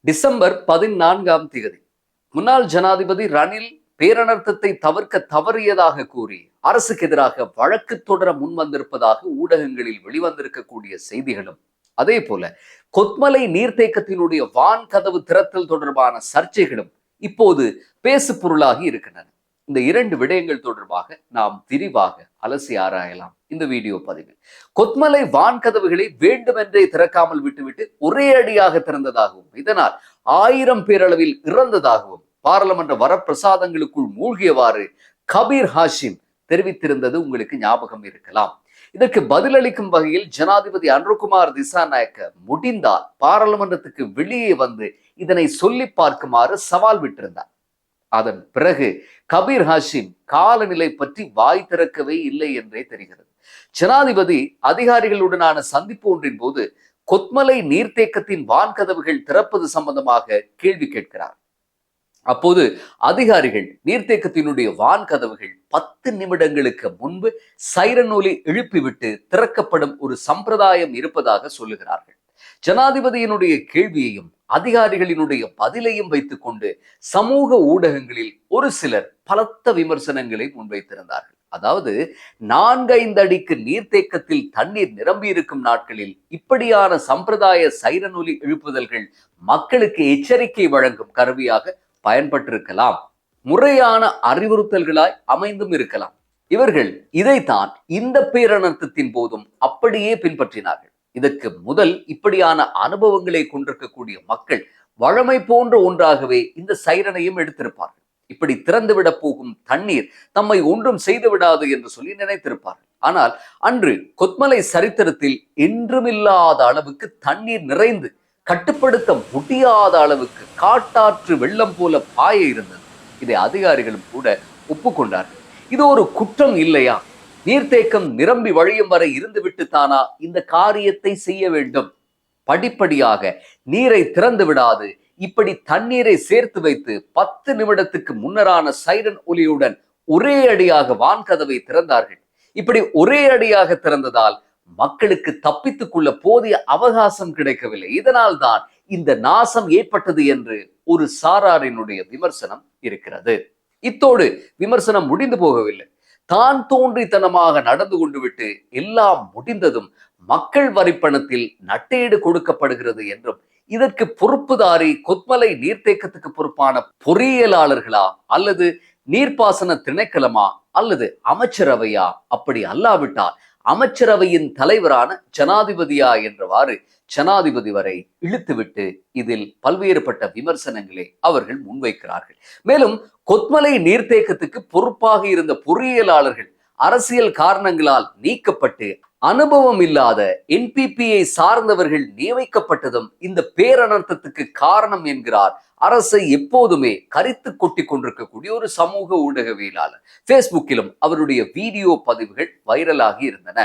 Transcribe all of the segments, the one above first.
December பதினான்காம் தேதி. முன்னாள் ஜனாதிபதி ரணில் பேரணர்த்தத்தை தவிர்க்க தவறியதாக கூறி அரசுக்கு எதிராக வழக்கு தொடர முன்வந்திருப்பதாக ஊடகங்களில் வெளிவந்திருக்கக்கூடிய செய்திகளும். அதே போல கொத்மலை நீர்த்தேக்கத்தினுடைய வான் கதவு திறத்தல் தொடர்பான சர்ச்சைகளும் இப்போது பேசு பொருளாகி இருக்கின்றன. இந்த இரண்டு விடயங்கள் தொடர்பாக நாம் விரிவாக அலசி ஆராயலாம். இந்த வீடியோ பதிவில் கொத்மலை வான் கதவுகளை வேண்டுமென்றே திறக்காமல் விட்டுவிட்டு ஒரே அடியாக திறந்ததாகவும் இதனால் ஆயிரம் பேரளவில் இறந்ததாகவும் பாராளுமன்ற வரப்பிரசாதங்களுக்குள் மூழ்கியவாறு கபீர் ஹாஷிம் தெரிவித்திருந்தது உங்களுக்கு ஞாபகம் இருக்கலாம். இதற்கு பதிலளிக்கும் வகையில் ஜனாதிபதி அன்ருகுமார் திசாநாயக்க முடிந்தால் பாராளுமன்றத்துக்கு வெளியே வந்து இதனை சொல்லி பார்க்குமாறு சவால் விட்டிருந்தார். அதன் பிறகு கபீர் ஹாஷிம் காலநிலை பற்றி வாய் திறக்கவே இல்லை என்றே தெரிகிறது. ஜனாதிபதி அதிகாரிகளுடனான சந்திப்பு ஒன்றின் போது கொத்மலை நீர்த்தேக்கத்தின் வான்கதவுகள் திறப்பது சம்பந்தமாக கேள்வி கேட்கிறார். அப்போது அதிகாரிகள் நீர்த்தேக்கத்தினுடைய வான்கதவுகள் பத்து நிமிடங்களுக்கு முன்பு சைரன் ஒலி எழுப்பிவிட்டு திறக்கப்படும் ஒரு சம்பிரதாயம் இருப்பதாக சொல்லுகிறார்கள். ஜனாதிபதியினுடைய கேள்வியையும் அதிகாரிகளினுடைய பதிலையும் வைத்துக்கொண்டு சமூக ஊடகங்களில் ஒரு சிலர் பலத்த விமர்சனங்களை முன்வைத்திருந்தார்கள். அதாவது நான்கைந்து அடிக்கு நீர்த்தேக்கத்தில் தண்ணீர் நிரம்பி இருக்கும் நாட்களில் இப்படியான சம்பிரதாய சைரநொலி எழுப்புதல்கள் மக்களுக்கு எச்சரிக்கை வழங்கும் கருவியாக பயன்பட்டிருக்கலாம். முறையான அறிவுறுத்தல்களாய் அமைந்தும் இருக்கலாம். இவர்கள் இதைத்தான் இந்த பேரணர்த்தத்தின் போதும் அப்படியே பின்பற்றினார்கள். இதற்கு முதல் இப்படியான அனுபவங்களை கொண்டிருக்கக்கூடிய மக்கள் வழமை போன்ற ஒன்றாகவே இந்த சைரனையும் எடுத்திருப்பார்கள். இப்படி திறந்துவிட போகும் தண்ணீர் தம்மை ஒன்றும் செய்து விடாது என்று சொல்லி நினைத்திருப்பார்கள். ஆனால் அன்று கொத்மலை சரித்திரத்தில் என்றுமில்லாத அளவுக்கு தண்ணீர் நிறைந்து கட்டுப்படுத்த முடியாத அளவுக்கு காட்டாற்று வெள்ளம் போல பாய இருந்தது. இதை அதிகாரிகளும் கூட ஒப்புக்கொண்டார்கள். இது ஒரு குற்றம் இல்லையா? நீர்த்தேக்கம் நிரம்பி வழியும் வரை இருந்துவிட்டு தானா இந்த காரியத்தை செய்ய வேண்டும். படிப்படியாக நீரை திறந்து விடாது. இப்படி தண்ணீரை சேர்த்து வைத்து பத்து நிமிடத்துக்கு முன்னரான சைரன் ஒலியுடன் ஒரே அடியாக வான்கதவை திறந்தார்கள். இப்படி ஒரே அடியாக திறந்ததால் மக்களுக்கு தப்பித்துக் கொள்ள போதிய அவகாசம் கிடைக்கவில்லை. இதனால் தான் இந்த நாசம் ஏற்பட்டது என்று ஒரு சாராரினுடைய விமர்சனம் இருக்கிறது. இத்தோடு விமர்சனம் முடிந்து போகவில்லை. தான் தோன்றித்தனமாக நடந்து கொண்டு விட்டு எல்லாம் முடிந்ததும் மக்கள் வரிப்பணத்தில் நட்டேடு கொடுக்கப்படுகிறது என்றும் இதற்கு பொறுப்புதாரி கொத்மலை நீர்த்தேக்கத்துக்கு பொறுப்பான பொறியியலாளர்களா அல்லது நீர்ப்பாசன திணைக்களமா அல்லது அமைச்சரவையா? அப்படி அல்லாவிட்டால் அமைச்சரவையின் தலைவரான ஜனாதிபதியா என்றவாறு ஜனாதிபதி வரை இழுத்துவிட்டு இதில் பல்வேறுபட்ட விமர்சனங்களை அவர்கள் முன்வைக்கிறார்கள். மேலும் கொத்மலை நீர்த்தேக்கத்துக்கு பொறுப்பாக இருந்த பொறியியலாளர்கள் அரசியல் காரணங்களால் நீக்கப்பட்டு அனுபவம் இல்லாத என்பிபியை சார்ந்தவர்கள் நியமிக்கப்பட்டதும் இந்த பேரணர்த்தத்துக்கு காரணம் என்கிறார். அரசை எப்போதுமே கரித்து கொட்டி கொண்டிருக்கக்கூடிய ஒரு சமூக ஊடகவியலாளர். பேஸ்புக்கிலும் அவருடைய வீடியோ பதிவுகள் வைரலாகி இருந்தன.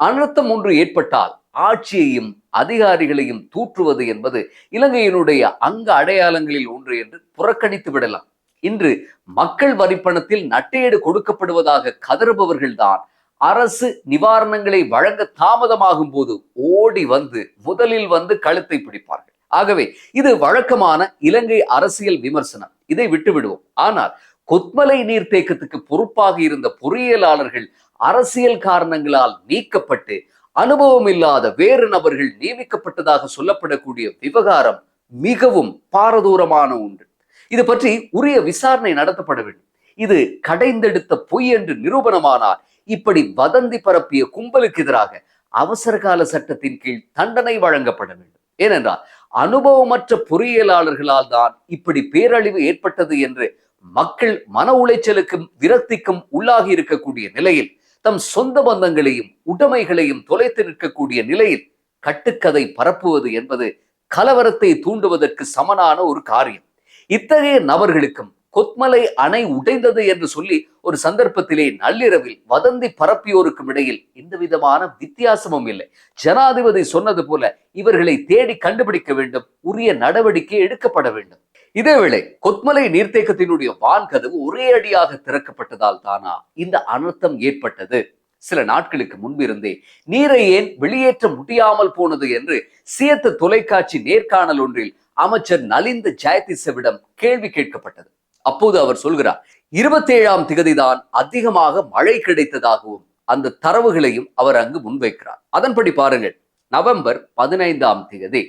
அனர்த்தம் ஒன்று ஏற்பட்டால் ஆட்சியையும் அதிகாரிகளையும் தூற்றுவது என்பது இலங்கையினுடைய அங்க அடையாளங்களில் ஒன்று என்று புறக்கணித்து விடலாம். இன்று மக்கள் வரிப்பணத்தில் நட்டேடு கொடுக்கப்படுவதாக கதறுபவர்கள்தான் அரசு நிவாரணங்களை வழங்க தாமதமாகும் போது ஓடி வந்து முதலில் வந்து கழுத்தை பிடிப்பார்கள். ஆகவே இது வழக்கமான இலங்கை அரசியல் விமர்சனம். இதை விட்டு விடுவோம் ஆனால் கொத்மலை நீர்த்தேக்கத்துக்கு பொறுப்பாக இருந்த பொறியியலாளர்கள் அரசியல் காரணங்களால் நீக்கப்பட்டு அனுபவம் இல்லாத வேறு நபர்கள் நியமிக்கப்பட்டதாக சொல்லப்படக்கூடிய விவகாரம் மிகவும் பாரதூரமான ஒன்று. இது பற்றி உரிய விசாரணை நடத்தப்பட வேண்டும். இது கடைந்தெடுத்த பொய் என்று நிரூபணமானால் இப்படி வதந்தி பரப்பிய கும்பலுக்கு எதிராக அவசர கால சட்டத்தின் கீழ் தண்டனை வழங்கப்பட வேண்டும். ஏனென்றால் அனுபவமற்ற பொறியியலாளர்களால் தான் இப்படி பேரழிவு ஏற்பட்டது என்று மக்கள் மன உளைச்சலுக்கும் விரக்திக்கும் உள்ளாகி இருக்கக்கூடிய நிலையில் தம் சொந்த பந்தங்களையும் உடைமைகளையும் தொலைத்து நிற்கக்கூடிய நிலையில் கட்டுக்கதை பரப்புவது என்பது கலவரத்தை தூண்டுவதற்கு சமனான ஒரு காரியம். இத்தகைய நபர்களுக்கும் கொத்மலை அணை உடைந்தது என்று சொல்லி ஒரு சந்தர்ப்பத்திலே நள்ளிரவில் வதந்தி பரப்பியோருக்கும் இடையில் எந்த விதமான வித்தியாசமும் இல்லை. ஜனாதிபதி சொன்னது போல இவர்களை தேடி கண்டுபிடிக்க வேண்டும் உரிய நடவடிக்கை எடுக்கப்பட வேண்டும். இதேவேளை கொத்மலை நீர்த்தேக்கத்தினுடைய வான் கதவு ஒரே அடியாக திறக்கப்பட்டதால் தானா? இந்த அனர்த்தம் ஏற்பட்டது. சில நாட்களுக்கு முன்பிருந்தே நீரை ஏன் வெளியேற்ற முடியாமல் போனது என்று சியத்த தொலைக்காட்சி நேர்காணல் ஒன்றில் அமைச்சர் நலிந்த ஜெயதிசவிடம் கேள்வி கேட்கப்பட்டது. அப்போது அவர் சொல்கிறார் இருபத்தி ஏழாம் திகதிதான் அதிகமாக மழை கிடைத்ததாகவும் அந்த தரவுகளையும் அவர் அங்கு முன்வைக்கிறார். அதன்படி பாருங்கள் நவம்பர் பதினைந்தாம் தேதி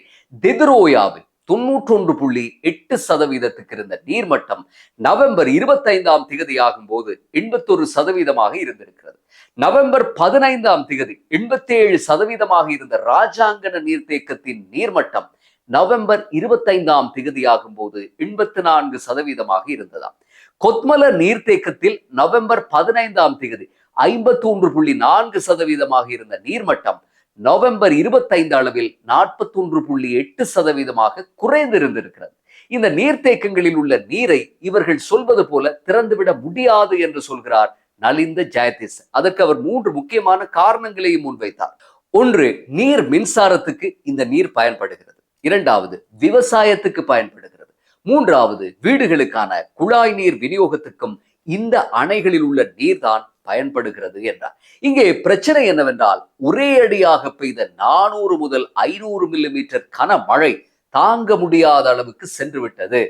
திதுரோயாவில் தொன்னூற்றொன்று புள்ளி எட்டு சதவீதத்துக்கு இருந்த நீர்மட்டம் நவம்பர் இருபத்தைந்தாம் திகதி ஆகும் போது எண்பத்தொரு சதவீதமாக இருந்திருக்கிறது. நவம்பர் பதினைந்தாம் திகதி எண்பத்தி ஏழு சதவீதமாக இருந்த ராஜாங்கன நீர்த்தேக்கத்தின் நீர்மட்டம் நவம்பர் இருபத்தைந்தாம் திகதியாகும் போது எண்பத்தி நான்கு சதவீதமாக இருந்ததாம். கொத்மல நீர்த்தேக்கத்தில் நவம்பர் பதினைந்தாம் திகதி ஐம்பத்தி ஒன்று புள்ளி நான்கு சதவீதமாக இருந்த நீர்மட்டம் நவம்பர் இருபத்தைந்து அளவில் நாற்பத்தி ஒன்று புள்ளி எட்டு சதவீதமாக குறைந்திருந்திருக்கிறது. இந்த நீர்த்தேக்கங்களில் உள்ள நீரை இவர்கள் சொல்வது போல திறந்துவிட முடியாது என்று சொல்கிறார் நலிந்த ஜெயதீஸ் அதற்கு அவர் மூன்று முக்கியமான காரணங்களையும் முன்வைத்தார். ஒன்று நீர் மின்சாரத்துக்கு இந்த நீர் பயன்படுகிறது. இரண்டாவது விவசாயத்துக்கு பயன்படுகிறது. மூன்றாவது வீடுகளுக்கான குழாய் நீர் விநியோகத்துக்கும் இந்த அணைகளில் உள்ள நீர்தான் பயன்படுகிறது என்றார். இங்கே பிரச்சனை என்னவென்றால் ஒரே அடியாக பெய்த நானூறு முதல் ஐநூறு மில்லிமீட்டர் கனமழை தாங்க முடியாத அளவுக்கு சென்று விட்டது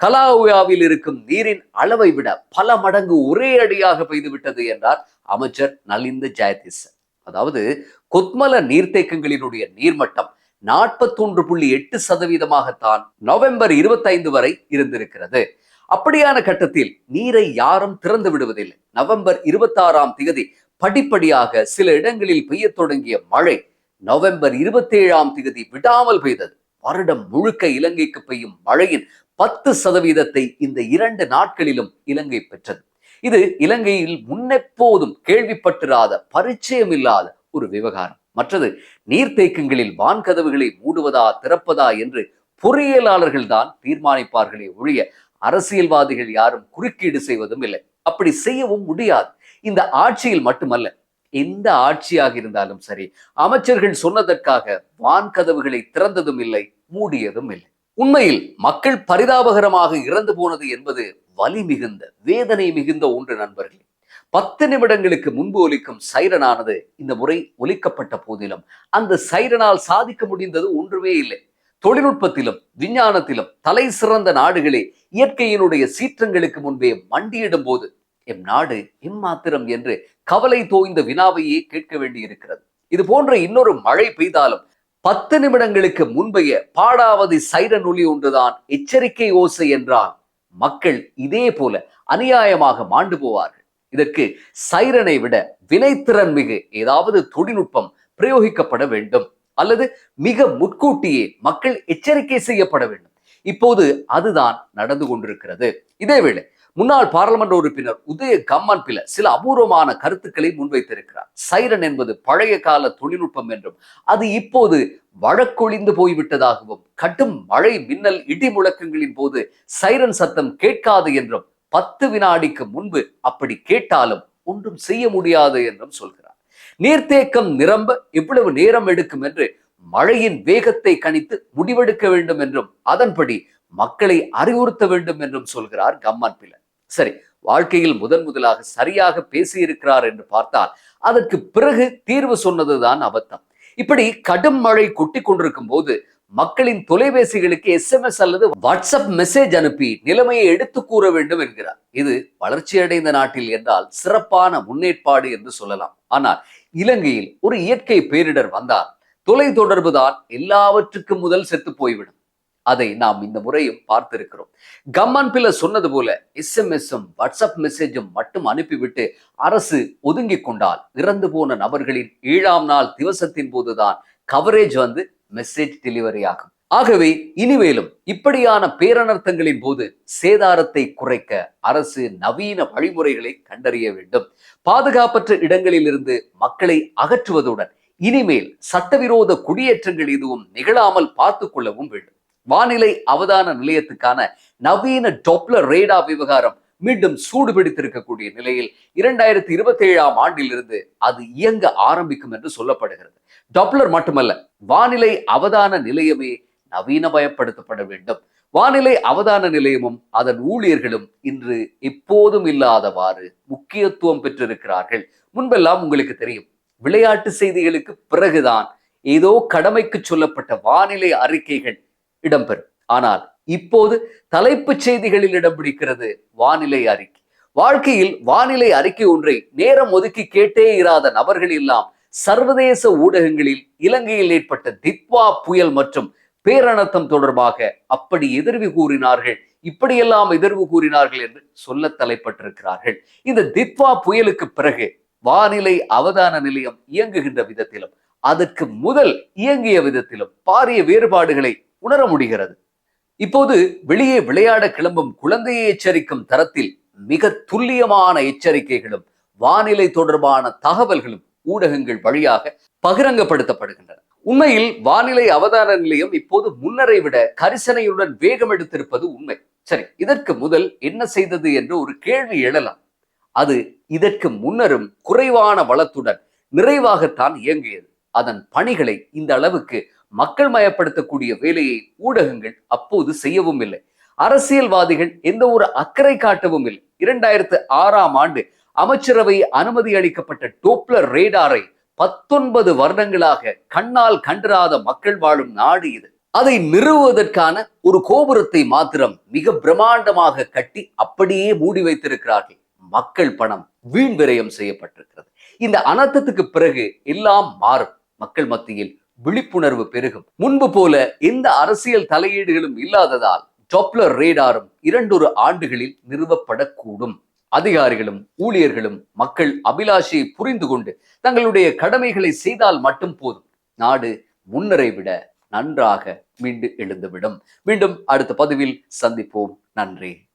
கலாவுயாவில் இருக்கும் நீரின் அளவை விட பல மடங்கு ஒரே அடியாக பெய்து விட்டது என்றார் அமைச்சர் நலிந்த ஜெயதீசன். அதாவது கொத்மல நீர்த்தேக்கங்களினுடைய நீர்மட்டம் நாற்பத்தொன்று புள்ளி எட்டு சதவீதமாகத்தான் நவம்பர் இருபத்தைந்து வரை இருந்திருக்கிறது. அப்படியான கட்டத்தில் நீரை யாரும் திறந்து விடுவதில்லை. நவம்பர் இருபத்தாறாம் தேதி படிப்படியாக சில இடங்களில் பெய்யத் தொடங்கிய மழை நவம்பர் இருபத்தேழாம் தேதி விடாமல் பெய்தது. வருடம் முழுக்க இலங்கைக்கு பெய்யும் மழையின் பத்து சதவீதத்தை இந்த இரண்டு நாட்களிலும் இலங்கை பெற்றது. இது இலங்கையில் முன்னெப்போதும் கேள்விப்பட்டிராத பரிச்சயம் இல்லாத ஒரு விவகாரம். மற்றது நீர்த்தேக்கங்களில் வான்கதவுகளை மூடுவதா திறப்பதா என்று பொறியியலாளர்கள் தான் தீர்மானிப்பார்களே ஒழிய அரசியல்வாதிகள் யாரும் குறுக்கீடு செய்வதும் இல்லை. அப்படி செய்யவும் முடியாது. இந்த ஆட்சியில் மட்டுமல்ல எந்த ஆட்சியாக இருந்தாலும் சரி அமைச்சர்கள் சொன்னதற்காக வான்கதவுகளை திறந்ததும் இல்லை மூடியதும் இல்லை. உண்மையில் மக்கள் பரிதாபகரமாக இறந்து போனது என்பது வலி மிகுந்த வேதனை மிகுந்த ஒன்று நண்பர்களே. பத்து நிமிடங்களுக்கு முன்பு ஒலிக்கும் சைரனானது இந்த முறை ஒலிக்கப்பட்ட போதிலும் அந்த சைரனால் சாதிக்க முடிந்தது ஒன்றுமே இல்லை. தொழில்நுட்பத்திலும் விஞ்ஞானத்திலும் தலை சிறந்த நாடுகளே இயற்கையினுடைய சீற்றங்களுக்கு முன்பே மண்டியிடும் போது எம் நாடு எம்மாத்திரம் என்று கவலை தோய்ந்த வினாவையே கேட்க வேண்டியிருக்கிறது. இது போன்ற இன்னொரு மழை பெய்தாலும் பத்து நிமிடங்களுக்கு முன்பைய பாடாவதி சைரன் ஒலி ஒன்றுதான் எச்சரிக்கை ஓசை என்றால் மக்கள் இதே போல அநியாயமாக மாண்டு போவார்கள். இதற்கு சைரனை விட வினைத்திறன் மிகு ஏதாவது தொழில்நுட்பம் பிரயோகிக்கப்பட வேண்டும். அல்லது மிக முற்கூட்டியே மக்கள் எச்சரிக்கை செய்யப்பட வேண்டும். இப்போது அதுதான் நடந்து கொண்டிருக்கிறது. இதேவேளை முன்னாள் பாராளுமன்ற உறுப்பினர் உதய கம்மன் பில சில அபூர்வமான கருத்துக்களை முன்வைத்திருக்கிறார். சைரன் என்பது பழைய கால தொழில்நுட்பம் என்றும் அது இப்போது வழக்கொழிந்து போய்விட்டதாகவும் கடும் மழை மின்னல் இடி முழக்கங்களின் போது சைரன் சத்தம் கேட்காது என்றும் பத்து வினாடிக்கு முன்பு அப்படி கேட்டாலும் ஒன்றும் செய்ய முடியாது என்றும் சொல்கிறார். நீர்த்தேக்கம் நிரம்ப இவ்வளவு நேரம் எடுக்கும் என்று மழையின் வேகத்தை கணித்து முடிவெடுக்க வேண்டும் என்றும் அதன்படி மக்களை அறிவுறுத்த வேண்டும் என்றும் சொல்கிறார் கம்மன் பிள்ளை. சரி வாழ்க்கையில் முதன் முதலாக சரியாக பேசியிருக்கிறார் என்று பார்த்தால் அதற்கு பிறகு தீர்வு சொன்னதுதான் அபத்தம். இப்படி கடும் மழை கொட்டி கொண்டிருக்கும் போது மக்களின் தொலைபேசிகளுக்கு எஸ்எம்எஸ் அல்லது வாட்ஸ்அப் மெசேஜ் அனுப்பி நிலைமையை எடுத்து கூற வேண்டும் என்கிறார். இது வளர்ச்சியடைந்த நாட்டில் என்றால் சிறப்பான முன்னேற்பாடு என்று சொல்லலாம். ஆனால் இலங்கையில் ஒரு இயற்கை பேரிடர் வந்தால் தொலை தொடர்பு தான் எல்லாவற்றுக்கும் முதல் செத்து போய்விடும். அதை நாம் இந்த முறையும் பார்த்திருக்கிறோம். கம்மன் பிள்ளை சொன்னது போல எஸ்எம்எஸும் வாட்ஸ்அப் மெசேஜும் மட்டும் அனுப்பிவிட்டு அரசு ஒதுங்கிக் கொண்டால் இறந்து போன நபர்களின் ஏழாம் நாள் திவசத்தின் போதுதான் கவரேஜ் வந்து மெசேஜ் டெலிவரி ஆகும். ஆகவே இனிமேலும் இப்படியான பேரணர்த்தங்களின் போது சேதாரத்தை குறைக்க அரசு நவீன வழிமுறைகளை கண்டறிய வேண்டும். பாதுகாப்பற்ற இடங்களில் இருந்து மக்களை அகற்றுவதுடன் இனிமேல் சட்டவிரோத குடியேற்றங்கள் எதுவும் நிகழாமல் பார்த்து கொள்ளவும் வேண்டும். வானிலை அவதான நிலையத்துக்கான நவீன டொப்ளர் ரேடா விவகாரம் மீண்டும் சூடு பிடித்திருக்கக்கூடிய நிலையில் இரண்டாயிரத்தி இருபத்தி ஏழாம் ஆண்டிலிருந்து அது இயங்க ஆரம்பிக்கும் என்று சொல்லப்படுகிறது. டப்ளர் மட்டுமல்ல வானிலை அவதான நிலையமே நவீனமயப்படுத்தப்பட வேண்டும். வானிலை அவதான நிலையமும் அதன் ஊழியர்களும் இன்று எப்போதும் இல்லாதவாறு முக்கியத்துவம் பெற்றிருக்கிறார்கள். முன்பெல்லாம் உங்களுக்கு தெரியும் விளையாட்டு செய்திகளுக்கு பிறகுதான் ஏதோ கடமைக்கு சொல்லப்பட்ட வானிலை அறிக்கைகள் இடம்பெறும். ஆனால் இப்போது தலைப்புச் செய்திகளில் இடம் பிடிக்கிறது வானிலை அறிக்கை. வாழ்க்கையில் வானிலை அறிக்கை ஒன்றை நேரம் ஒதுக்கி கேட்டே இராத நபர்கள் எல்லாம் சர்வதேச ஊடகங்களில் இலங்கையில் ஏற்பட்ட தித்வா புயல் மற்றும் பேரணத்தம் தொடர்பாக அப்படி எதிர்வு கூறினார்கள் இப்படியெல்லாம் எதிர்வு கூறினார்கள் என்று சொல்ல தலைப்பட்டிருக்கிறார்கள். இந்த தித்வா புயலுக்கு பிறகு வானிலை அவதான நிலையம் இயங்குகின்ற விதத்திலும் அதற்கு முதல் இயங்கிய விதத்திலும் பாரிய வேறுபாடுகளை உணர முடிகிறது. இப்போது வெளியே விளையாட கிளம்பும் குழந்தையை எச்சரிக்கும் தரத்தில் மிக துல்லியமான எச்சரிக்கைகளும் வானிலை தொடர்பான தகவல்களும் ஊடகங்கள் வழியாக பகிரங்கப்படுத்தப்படுகின்றன. உண்மையில் வானிலை அவதார நிலையம் இப்போது முன்னரை விட கரிசனையுடன் வேகம் எடுத்திருப்பது உண்மை. சரி இதற்கு முதல் என்ன செய்தது என்று ஒரு கேள்வி எழலாம். அது இதற்கு முன்னரும் குறைவான வளத்துடன் நிறைவாகத்தான் இயங்கியது. அதன் பணிகளை இந்த அளவுக்கு மக்கள் மயப்படுத்தக்கூடிய வேலையை ஊடகங்கள் அப்போது செய்யவும் இல்லை. அரசியல்வாதிகள் எந்த ஒரு அக்கறை காட்டவும் இல்லை. இரண்டாயிரத்து ஆறாம் ஆண்டு அமைச்சரவை அனுமதி அளிக்கப்பட்ட டோப்லர் ரேடாரை பத்தொன்பது வருடங்களாக கண்ணால் கண்டிராத மக்கள் வாழும் நாடு இது. அதை நிறுவுவதற்கான ஒரு கோபுரத்தை மாத்திரம் மிக பிரம்மாண்டமாக கட்டி அப்படியே மூடி வைத்திருக்கிறார்கள். மக்கள் பணம் வீண் விரயம் செய்யப்பட்டிருக்கிறது. இந்த அனர்த்தத்துக்கு பிறகு எல்லாம் மாறும். மக்கள் மத்தியில் விழிப்புணர்வு பெருகும். முன்பு போல எந்த அரசியல் தலையீடுகளும் இல்லாததால் டொப்லர் ரேடாரும் இரண்டொரு ஆண்டுகளில் நிறுவப்படக்கூடும். அதிகாரிகளும் ஊழியர்களும் மக்கள் அபிலாஷையை புரிந்து கொண்டு தங்களுடைய கடமைகளை செய்தால் மட்டும் போதும். நாடு முன்னரை விட நன்றாக மீண்டு எழுந்துவிடும். மீண்டும் அடுத்த பதிவில் சந்திப்போம். நன்றி.